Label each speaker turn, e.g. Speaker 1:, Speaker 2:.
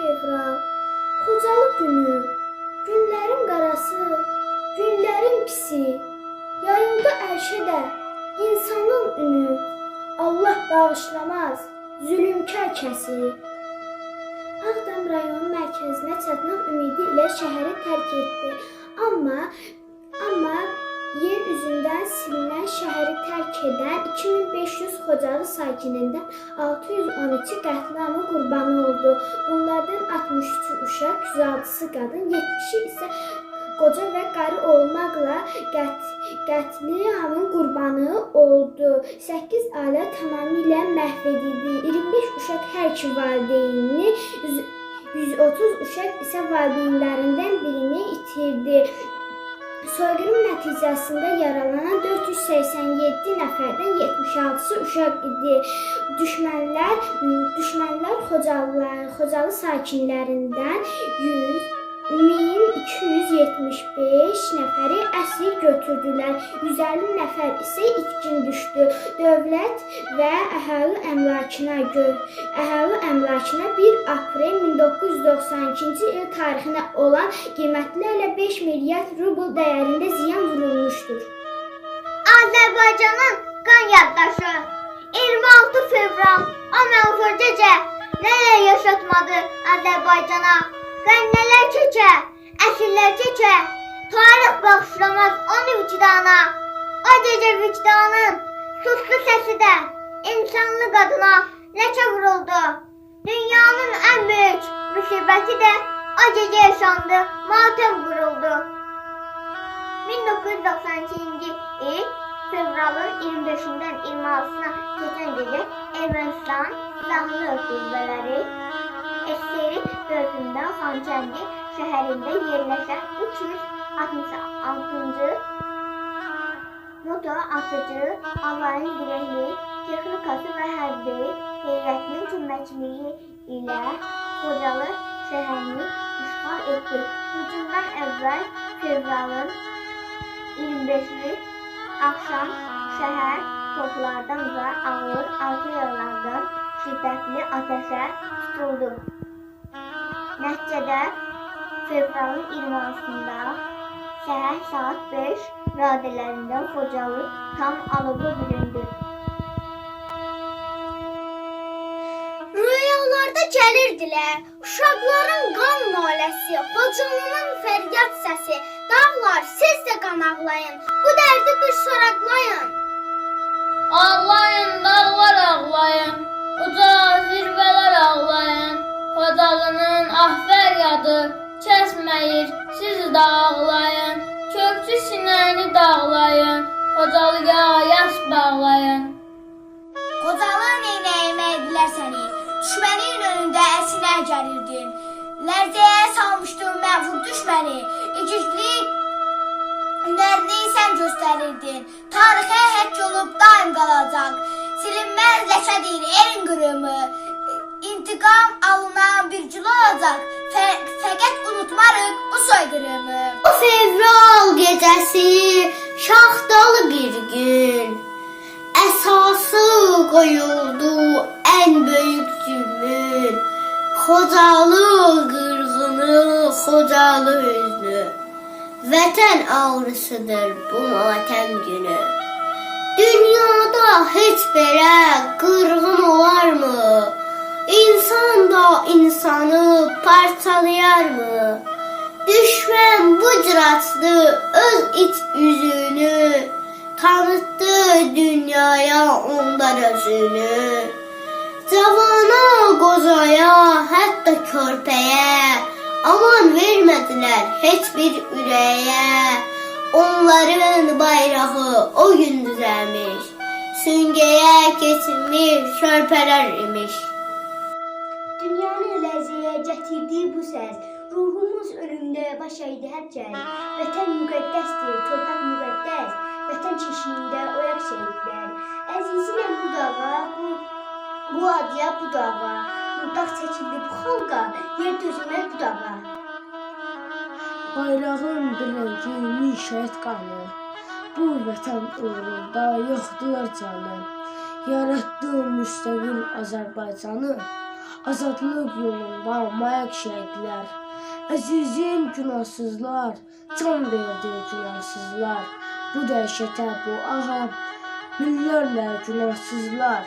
Speaker 1: fevral, Xocalı günü, günlərin qarası, günlərin pisi, yayıldı ərşə də insanın ünü, Allah bağışlamaz zülümkar kəsi. Ağdam rayonu mərkəzinə çatmaq ümidi ilə şəhəri tərk etdi. Amma amma yer üzündən silinən şəhəri tərk edən 2500 Xocalı sakinindən 613 qətliamın qurbanı oldu. Bunlardan 63 uşaq, 106-sı qadın, 70-i isə qoca və qarı olmaqla qət, qətliamın qurbanı oldu. 8 ailə tamamilə məhv edildi. 25 uşaq hər iki valideynini, 130 uşaq isə valideynlərindən birini itirdi. Soyqırım nəticəsində yaralanan 487 nəfərdən 76-sı uşaq idi. Düşmənlər düşmənlər Xocalı Xocalı sakinlərindən 100 1275 nəfəri əsir götürdülər. 150 nəfər isə itkin düşdü. Dövlət və əhali əmlakına gö əhali əmlakına 1 aprel 1992-ci il tarixinə olan qiymətlərlə 5 milyard rubl dəyərində ziyan vurulmuşdur.
Speaker 2: Azərbaycanın qan yaddaşı 26 fevral mənfur gecə nələr yaşatmadı Azərbaycana Qənnələr keçə, əsirlər keçə Tarix bağışlamaz onu vicdana. O gecə vicdanın suslu səsi də insanlı qadına ləkə vuruldu Dünyanın böyük müsibəti də o gecə yaşandı, matəm quruldu 1992-ci il fevralın 25-dən 26-sına keçən gecə Ermənistan SSR dövründə Xankəndi şəhərində yerləşən 366-cı moto atıcı Allahın dirəkli texnikası və hərbi heyətinin köməkliyi ilə Xocalı şəhərini işğal etdi. Hücumdan əvvəl fevralın 25-i axşam şəhər toplardan və ağır artilleriyalardan şiddətli atəşə tutuldu. Nəticədə fevralın 26-sında səhər saat 5 radələrində Xocalı tam alova büründü.
Speaker 1: Rüyalarda gəlirdilər. Uşaqların qan naləsi, Xocalının fəryad səsi. Dağlar, siz də qan ağlayın. Bu dərdi bir soraqlayın.
Speaker 3: Ağlayın dağlar ağlayın, uca zirvələr ağlayın. Xodalının ah fəryadı kəsməyir, siz də ağlayın. Kökçü sinəni dağlayın, Xocalıya yas bağlayın.
Speaker 2: Qocalı neynəyimə edilər səni, düşmənin əsinə gəlirdin. Lərzəyə salmışdın məğfur düşməni, igidlik hünərini sən göstərirdin. Tarixə həkk olub daim qalacaq. Silinməz ləkədir elin qırımı. İntiqam alınan bir cül olacaq. Fə- fəqət unutmarıq bu soyqırımı.
Speaker 1: O fevral gecəsi şaxtalı bir gün. Əsası qoyuldu ən böyük. Xocalı qırğını, Xocalı hüznü. Vətən ağrısıdır bu matəm günü. Dünyada heç belə qırğın olarmı? İnsan da insanı parçalayarmı? Düşmən bu cıratlı öz iç üzünü tanıttı dünyaya onlar özünü. Hətta körpəyə aman vermədilər heç bir ürəyə. Onların bayrağı o gün düzəlmiş, süngəyə keçilmiş körpələr imiş. Dünyanı ləzzəyə gətirdiyi bu səs, ruhumuz ölümdə baş əydi hər kəs. Vətən müqəddəsdir, torpaq müqəddəs, vətən çeşiyində oyaq şəhidlər. Əziziməm bu dağa, bu, bu adıya bu dağa. Murdaq çəkildi bu xalqa, yer dözülməz bu dağa.
Speaker 4: Bayrağın biləgi mişət qanı. Bu vətən uğrunda yoxdular canı. Yaratdı müstəqil Azərbaycanı. azadlıq yolunda mayak şəhidlər. Əzizim günahsızlar, can verdi günahsızlar. Bu dəhşətə, bu aha, minlərlə günahsızlar.